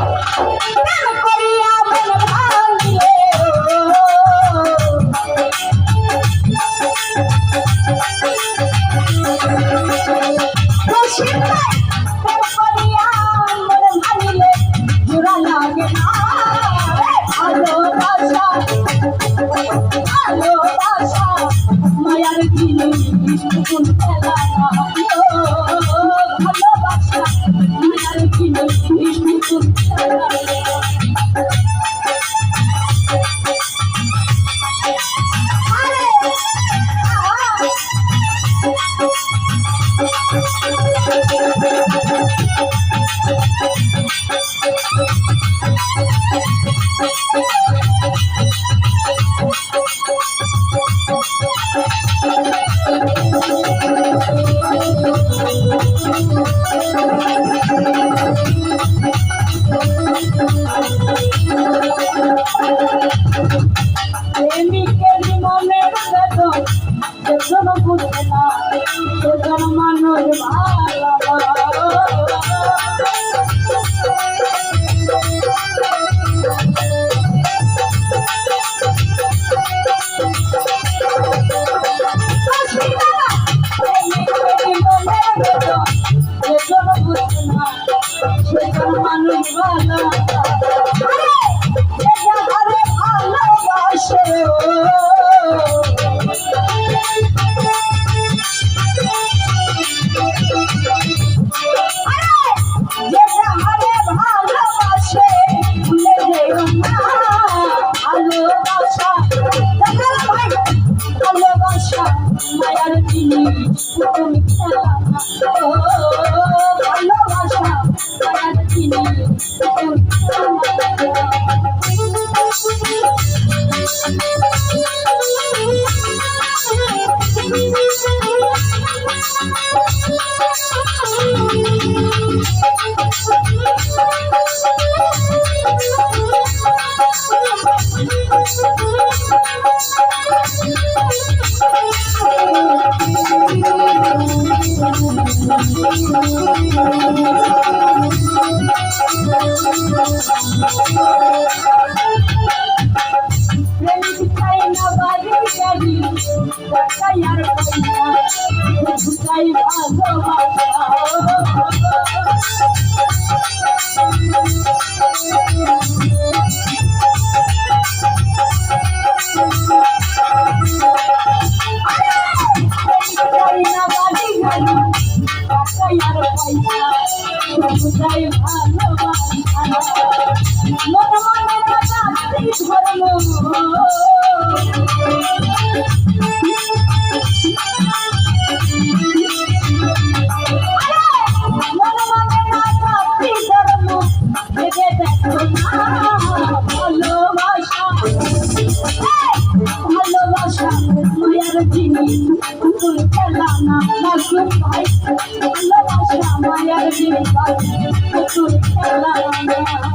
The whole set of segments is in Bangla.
Não, não, não. Thank you. না।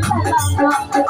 太棒了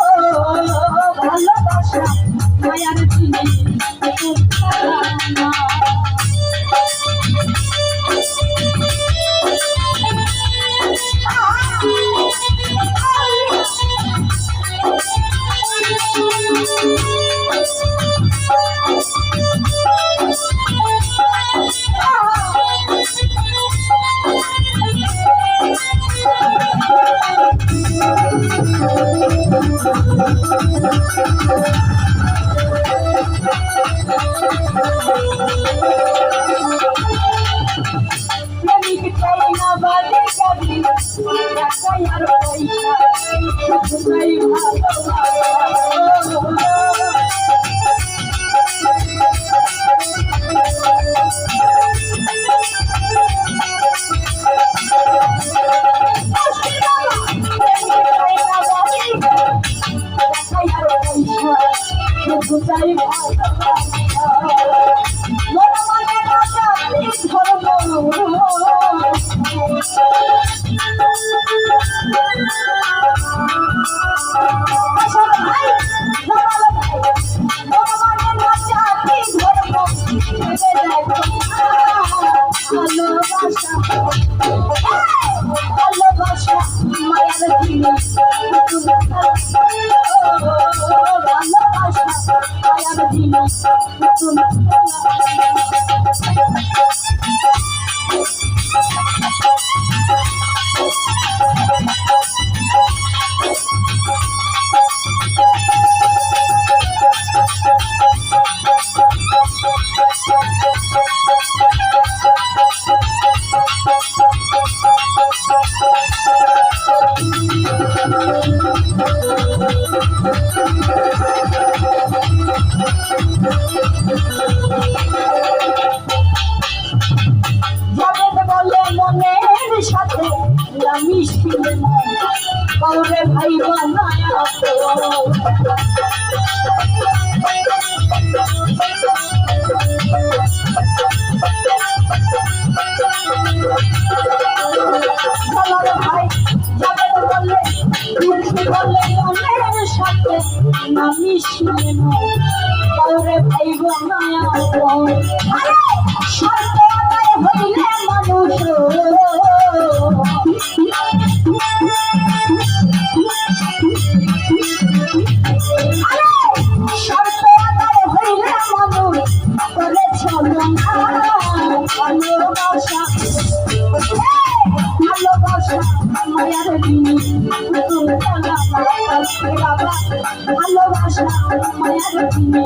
সাথে মিশিয়ে কারণে ভাই বানায় ভালোবাসা মায়ার